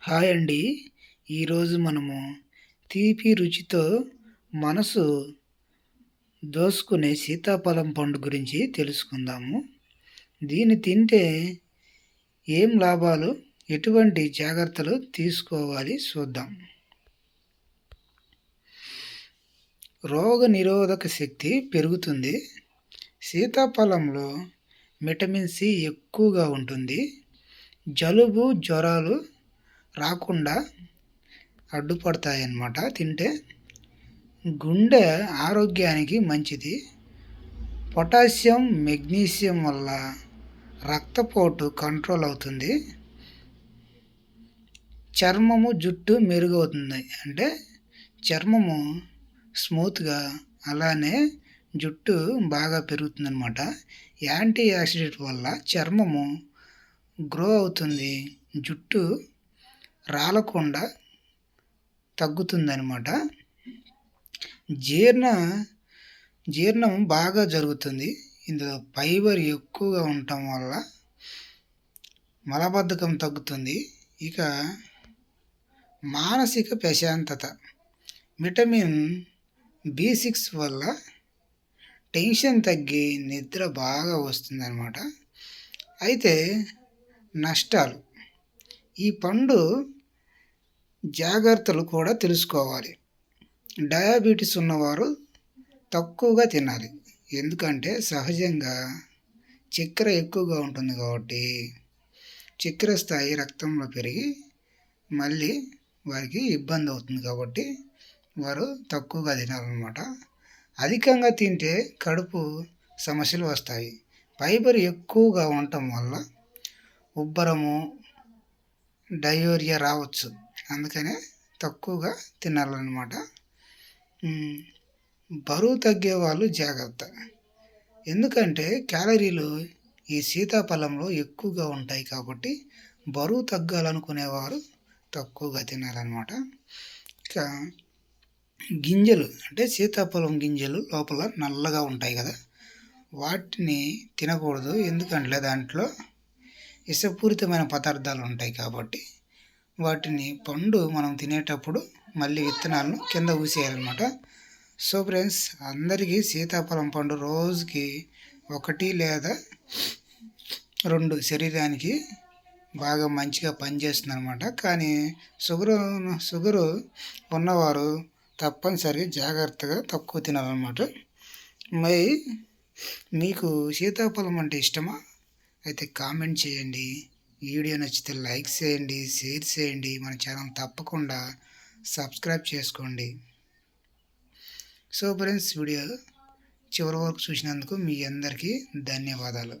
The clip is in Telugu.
హాయ్ అండి. ఈరోజు మనము తీపి రుచితో మనసు దోసుకునే సీతాఫలం పండు గురించి తెలుసుకుందాము. దీన్ని తింటే ఏం లాభాలు ఎటువంటి జాగ్రత్తలు తీసుకోవాలి చూద్దాం. రోగ నిరోధక శక్తి పెరుగుతుంది. సీతాఫలంలో విటమిన్ సి ఎక్కువగా ఉంటుంది. జలుబు జ్వరాలు రాకుండా అడ్డుపడతాయి అన్నమాట తింటే గుండె ఆరోగ్యానికి మంచిది. పొటాషియం మెగ్నీషియం వల్ల రక్తపోటు కంట్రోల్ అవుతుంది. చర్మము జుట్టు మెరుగవుతుంది. అంటే చర్మము స్మూత్గా అలానే జుట్టు బాగా పెరుగుతుందన్నమాట. యాంటీ యాక్సిడెంట్ వల్ల చర్మము గ్రో అవుతుంది. జుట్టు రాలకుండా తగ్గుతుందనమాట జీర్ణ జీర్ణం బాగా జరుగుతుంది. ఇందులో ఫైబర్ ఎక్కువగా ఉండటం వల్ల మలబద్ధకం తగ్గుతుంది. ఇక మానసిక ప్రశాంతత. విటమిన్ బి సిక్స్ వల్ల టెన్షన్ తగ్గి నిద్ర బాగా వస్తుందన్నమాట. అయితే నష్టాలు. ఈ పండు జాగ్రత్తలు కూడా తెలుసుకోవాలి. డయాబెటీస్ ఉన్నవారు తక్కువగా తినాలి. ఎందుకంటే సహజంగా చక్కెర ఎక్కువగా ఉంటుంది కాబట్టి చక్కెర స్థాయి రక్తంలో పెరిగి మళ్ళీ వారికి ఇబ్బంది అవుతుంది కాబట్టి వారు తక్కువగా తినాలన్నమాట. అధికంగా తింటే కడుపు సమస్యలు వస్తాయి. ఫైబర్ ఎక్కువగా ఉండటం వల్ల ఉబ్బరము డయోరియా రావచ్చు. అందుకనే తక్కువగా తినాలన్నమాట. బరువు తగ్గే వాళ్ళు జాగ్రత్త. ఎందుకంటే క్యాలరీలు ఈ సీతాఫలంలో ఎక్కువగా ఉంటాయి కాబట్టి బరువు తగ్గాలనుకునేవారు తక్కువగా తినాలన్నమాట. ఇక గింజలు అంటే సీతాఫలం గింజలు లోపల నల్లగా ఉంటాయి కదా వాటిని తినకూడదు. ఎందుకంటే దాంట్లో విషపూరితమైన పదార్థాలు ఉంటాయి కాబట్టి వాటిని పండు మనం తినేటప్పుడు మళ్ళీ విత్తనాలను కింద ఊసేయాలన్నమాట. సో ఫ్రెండ్స్ అందరికీ సీతాఫలం పండు రోజుకి ఒకటి లేదా రెండు శరీరానికి బాగా మంచిగా పనిచేస్తుంది అనమాట కానీ షుగరు షుగరు ఉన్నవారు తప్పనిసరిగా జాగ్రత్తగా తక్కువ తినాలన్నమాట. మరి మీకు సీతాఫలం అంటే ఇష్టమా? అయితే కామెంట్ చేయండి. వీడియో నచ్చితే లైక్ చేయండి షేర్ చేయండి. మన ఛానల్ తప్పకుండా సబ్స్క్రైబ్ చేసుకోండి. సో ఫ్రెండ్స్ వీడియో చివరి వరకు చూసినందుకు మీ అందరికీ ధన్యవాదాలు.